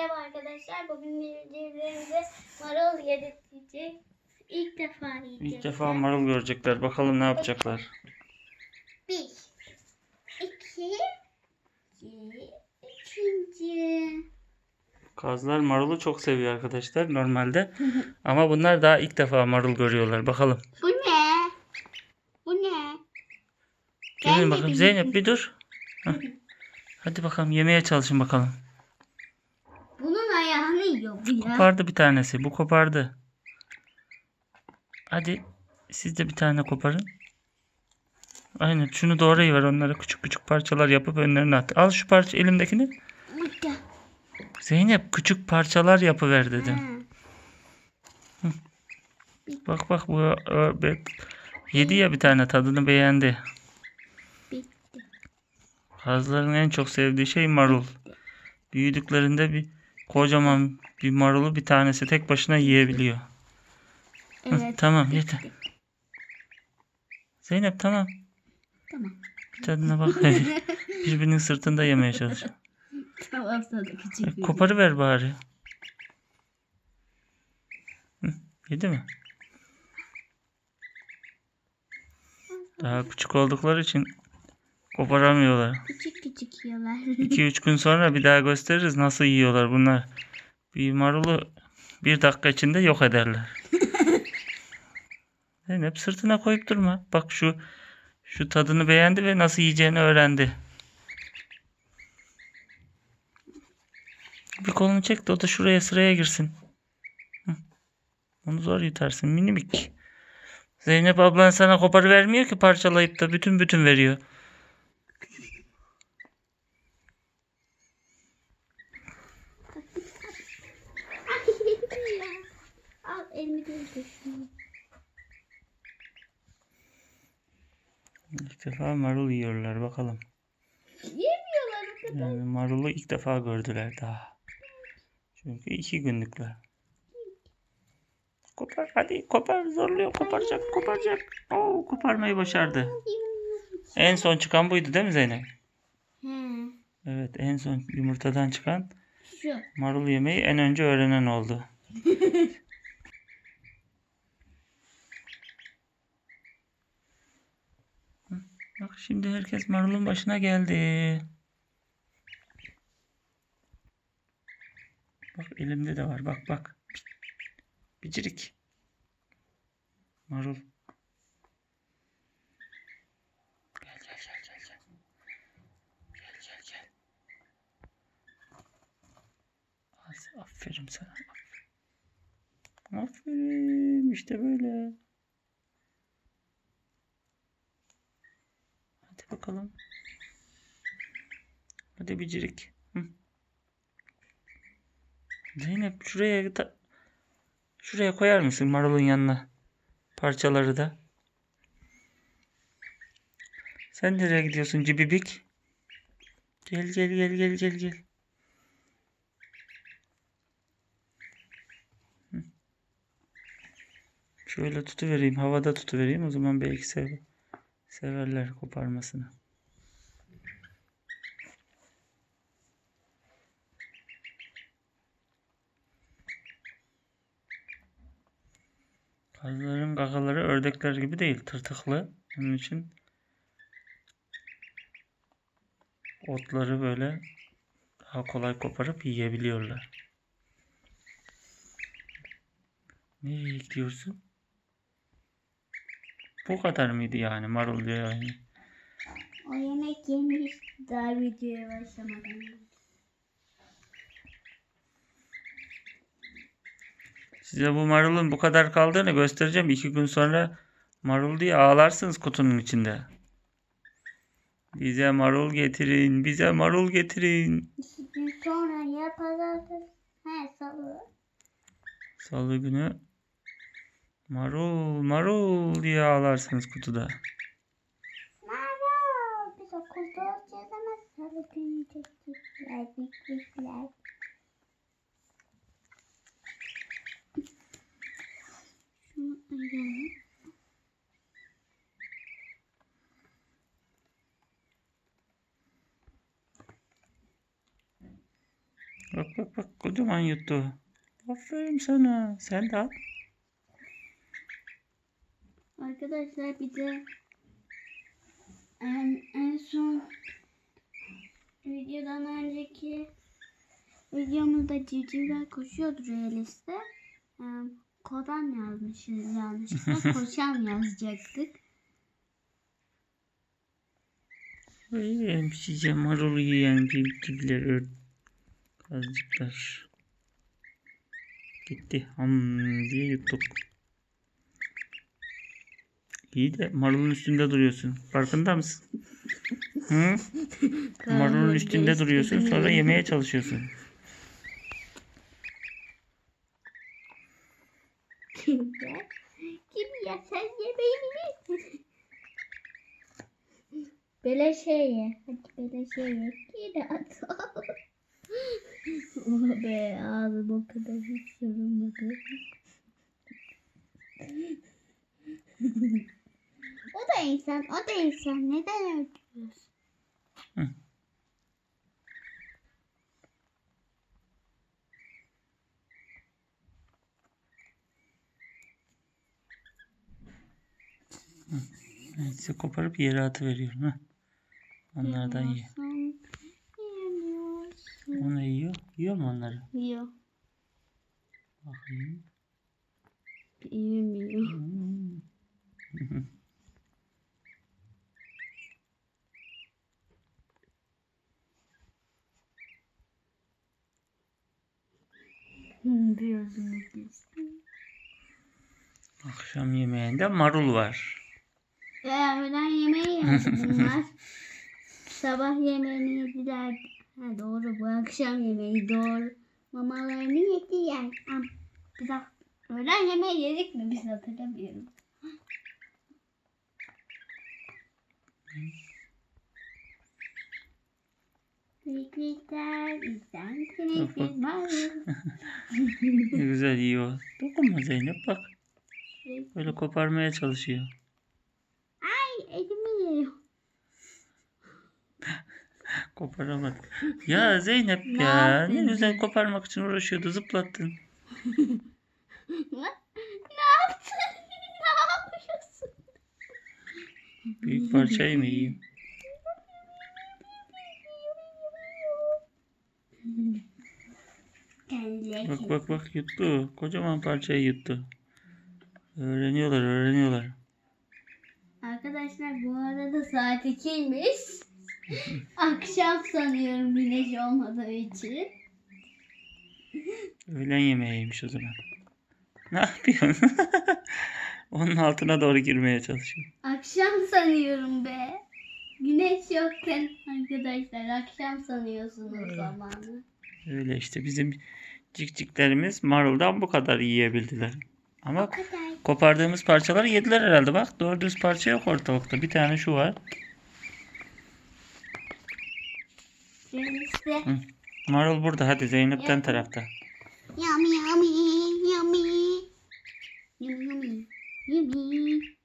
Merhaba arkadaşlar. Bugün birbirimize marul yedirteceğiz. İlk defa yiyeceğiz. İlk defa marul görecekler. Bakalım ne yapacaklar. Bir, iki, iki, üçüncü. Kazlar marulu çok seviyor arkadaşlar normalde. Ama bunlar daha ilk defa marul görüyorlar. Bakalım. Bu ne? Bu ne? Gelin bakalım. Zeynep bir dur. Hadi bakalım yemeye çalışın bakalım. Yiyor bu ya. Kopardı bir tanesi. Bu kopardı. Hadi siz de bir tane koparın. Aynen şunu doğrayı ver onlara küçük küçük parçalar yapıp önlerine at. Al şu parça elimdekini. Burada. Zeynep küçük parçalar yapıver dedim. Bak bak bu o, be- yedi ya bir tane tadını beğendi. Bitti. Kazların en çok sevdiği şey marul. Büyüdüklerinde bir kocaman bir marulu bir tanesi tek başına yiyebiliyor. Hı, Evet. tamam yeter. Zeynep tamam. Tamam. Bir tadına bak. Birbirinin sırtında yemeye çalış. Tamam sana küçük bir. Koparı ver bari. Hı, Yedi mi? Daha küçük oldukları için koparamıyorlar. Küçük küçük yiyorlar. 2-3 gün sonra bir daha gösteririz nasıl yiyorlar bunlar. Bir marulu bir dakika içinde yok ederler. Zeynep sırtına koyup durma. Bak şu şu tadını beğendi ve nasıl yiyeceğini öğrendi. Bir kolunu çek de o da şuraya sıraya girsin. Onu zor yutarsın minimik. Zeynep ablan sana koparı vermiyor ki parçalayıp da bütün bütün veriyor. Elimi götürsün. İlk defa marul yiyorlar bakalım. Yemiyorlar o kadar. Yani marulu ilk defa gördüler daha. Çünkü iki günlükler. Kopar hadi kopar zorluyor koparacak koparacak. Oo koparmayı başardı. En son çıkan buydu değil mi Zeynep? He. Evet en son yumurtadan çıkan Şu. marul yemeyi en önce öğrenen oldu. Hı, Bak şimdi herkes marulun başına geldi. Bak elimde de var bak bak. Bicirik. Marul. Gel gel gel gel gel. Gel gel gel. Aferin sana. Aferin. Aferin. İşte böyle. Hadi bakalım. Hadi bicirik. Hı. Zeynep şuraya şuraya koyar mısın marulun yanına? Parçaları da. Sen nereye gidiyorsun cibibik? Gel gel gel gel gel gel. Şöyle tutuvereyim. Havada tutuvereyim. O zaman belki sev severler koparmasını. Kazların gagaları ördekler gibi değil. Tırtıklı. Onun için otları böyle daha kolay koparıp yiyebiliyorlar. Nereye gidiyorsun? Bu kadar mıydı yani marul yani? O yemek yemiş daha videoya başlamadan. Size bu marulun bu kadar kaldığını göstereceğim. İki gün sonra marul diye ağlarsınız kutunun içinde. Bize marul getirin, bize marul getirin. İki gün sonra ya pazartesi. He salı. Salı günü marul, marul diye ağlarsınız kutuda. Merhaba. Biz okulda olacağız ama salı günü çekecekler. Bak bak bak kocaman yuttu. Aferin sana. Sen de al. Arkadaşlar bir de en, en son videodan önceki videomuzda civcivler koşuyordu realiste. Kodan yazmışız yanlışlıkla. Koşan yazacaktık. Ee, pişeceğim marul yiyen civcivler ör- Kazcıklar. Gitti. Ham diye yuttuk. İyi de marulun üstünde duruyorsun. Farkında mısın? Hı? Marulun üstünde duruyorsun sonra yemeye çalışıyorsun. Kim yer? Kim yer? Sen yemeğini ye. Beleşe ye. Hadi beleşe ye. Yine at. oh be ağzım o kadar hiç yorulmadı. o da insan, o da insan. Neden öldürüyorsun? Neyse koparıp yere atıveriyorum. Ha. Onlardan ye. Onu yiyor. Yiyor mu onları? Yiyor. Bakayım. Yemiyor. Hmm. Birazını kestim. Akşam yemeğinde marul var. Ya öğlen yemeği yedi bunlar. Sabah yemeğini yediler. Ha doğru bu akşam yemeği doğru. Mamalarını yediler. Am, Bir dakika. Öğlen yemeği yedik mi biz hatırlamıyorum. Kliklikler. Ne güzel yiyor. Dokunma Zeynep bak. Böyle koparmaya çalışıyor. Ay elimi yiyor. Koparamadık. Ya Zeynep Ne ya ne yaptın? güzel koparmak için uğraşıyordu zıplattın. Ne yaptın? ne yapıyorsun? Büyük parçayı mı yiyeyim? Bak bak bak yuttu. Kocaman parçayı yuttu. Öğreniyorlar öğreniyorlar. Arkadaşlar bu arada saat 2'ymiş. Akşam sanıyorum güneş olmadığı için. Öğlen yemeğiymiş o zaman. Ne yapıyorsun? Onun altına doğru girmeye çalışıyor. Akşam sanıyorum be. Güneş yokken arkadaşlar akşam sanıyorsunuz zamanı. Öyle işte bizim cikciklerimiz maruldan bu kadar yiyebildiler. Ama kadar. kopardığımız parçaları yediler herhalde. Bak doğru düz parça yok ortalıkta. Bir tane şu var. Zeynep'te. Marul burada hadi Zeynep'ten Yum. tarafta. Yummy yummy yummy. Yummy yummy yummy.